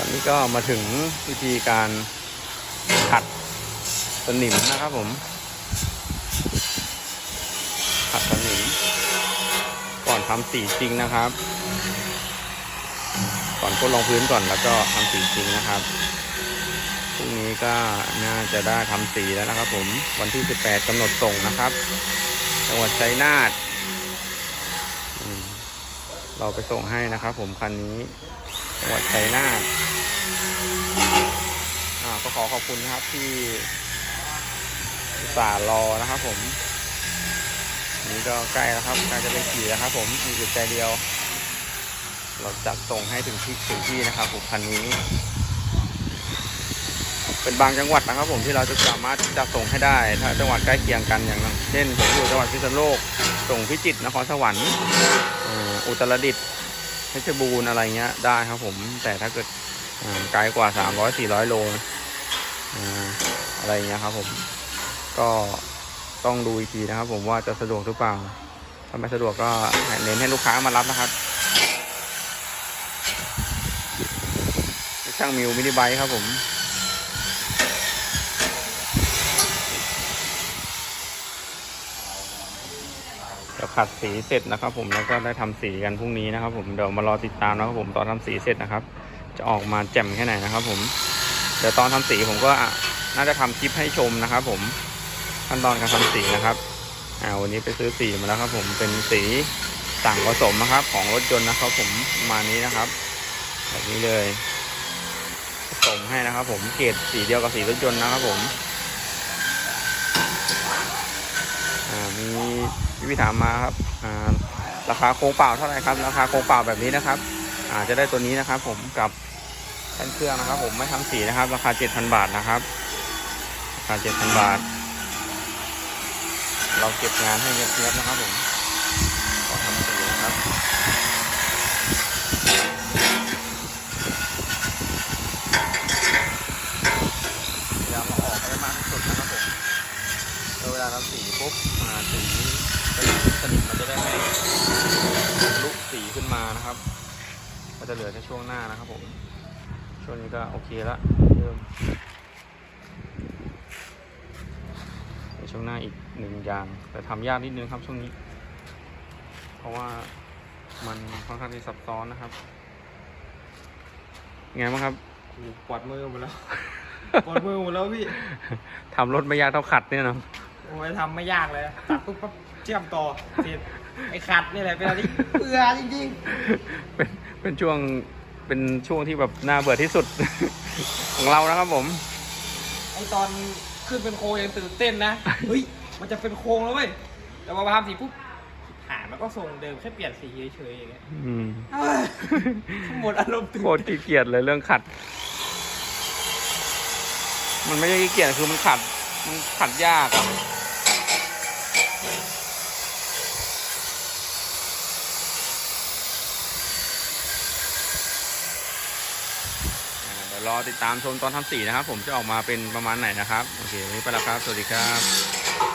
ตอนนี้ก็มาถึงวิธีการขัดสนิมนะครับผม ขัดสนิม ก่อนทำสีจริงนะครับ ก่อนทดลองพื้นก่อนแล้วก็ทำสีจริงนะครับพรุ่งนี้ก็น่าจะได้ทำสีแล้วนะครับผมวันที่ 18กำหนดส่งนะครับจังหวัดชัยนาทเราไปส่งให้นะครับผมคันนี้ จังหวัดชัยนาทอ่าก็ขอขอบคุณนะครับที่ส่ารอนะครับผม นี้ก็ใกล้แล้วครับกล้จะไปขี่แล้วครับ ผมมีจุดใจเดียว เราจัดส่งให้ถึงที่ถึงที่นะครับผมคันนี้ เป็นบางจังหวัดนะครับ ผมที่เราจะสามารถจัดส่งให้ได้ ถ้าจังหวัดใกล้เคียงกันอย่างเช่นผมอยู่จังหวัดพิษณุโลก ส่งพิจิตรนครสวรรค์อุตรดิตถ์ เพชรบูรณ์อะไรเงี้ยได้ครับผม แต่ถ้าเกิดไกลกว่า300 400โลอ่าอะไรเงี้ยครับผม ก็ต้องดูอีกทีนะครับ ผมว่าจะสะดวกหรือเปล่า ถ้าไม่สะดวกก็เน้นให้ลูกค้ามารับนะครับช่างมิวมินิไบค์ครับผม เดี๋ยว ขัดสีเสร็จนะครับ ผมแล้วก็ได้ทำสีกันพรุ่งนี้นะครับ ผมเดี๋ยวมารอติดตามนะครับผมตอนทำสีเสร็จนะครับ จะออกมาแจ่มแค่ไหนนะครับ ผมเดี๋ยวตอนทำสีผมก็น่าจะทำคลิปให้ชมนะครับ ผมขั้นตอนการทำสีนะครับอ่าวันนี้ไปซื้อสีมาแล้วครับ ผมเป็นสีต่างผสมนะครับ ของรถยนต์นะครับ ผมมานี้นะครับแบบนี้เลยผสมให้นะครับ ผมเกรดสีเดียวกับสีรถยนต์นะครับ ผมอ่ามี พี่ถามมาครับอ่าราคาโครงเปล่าเท่าไหร่ครับ ราคาโครงเปล่าแบบนี้นะครับอ่าจะได้ตัวนี้นะครับ ผมกับแผ่นเครื่องนะครับ ผมไม่ทำสีนะครับ ราคา7,000บาทนะครับราคา7,000บาท เราเก็บงานให้เนียบๆนะครับผมก่อทำสีนะครับพยายามเอาออกให้มากที่สุดนะครับผมเวลาทำสีปุ๊บมาสี สนิมมันจะได้ไม่ลุกสีขึ้นมานะครับ ก็จะเหลือแค่ช่วงหน้านะครับผม ช่วงนี้ก็โอเคละเริ่มในช่วงหน้าอีกหนึ่งอย่าง แต่ทำยากนิดนึงครับช่วงนี้ เพราะว่ามันค่อนข้างที่ซับซ้อนนะครับไงบ้างครับปวดมือหมดแล้วปวดมือหมดแล้วพี่ทำรถไม่ยากเท่าขัดเนี่ยเนาะโอ้ยทำไม่ยากเลยตัดปุ๊บปั๊บเชื่อมต่อเสร็จไอ้ขัดนี่แหละเป็นอะไรที่เบื่อจริงเป็นเป็นช่วงเป็นช่วงที่แบบน่าเบื่อที่สุด ของเรานะครับผม ๆไอ้ตอนขึ้นเป็นโครงยังตื่นเต้นนะเฮ้ยมันจะเป็นโครงแล้วเว้ยแต่พอมาทำสีปุ๊บหามันก็ทรงเดิมแค่เปลี่ยนสีเฉยๆอย่างเงี้ยอืมเอ้ยหมดอารมณ์ตื่นโคตรขี้เกียจเลยเรื่องขัด มันไม่ใช่ขี้เกียจคือมันขัด มันขัดยากอะอ่าเดี๋ยวรอติดตามชมตอนทำสีนะครับ ผมจะออกมาเป็นประมาณไหนนะครับ โอเควันนี้ไปแล้วครับ สวัสดีครับ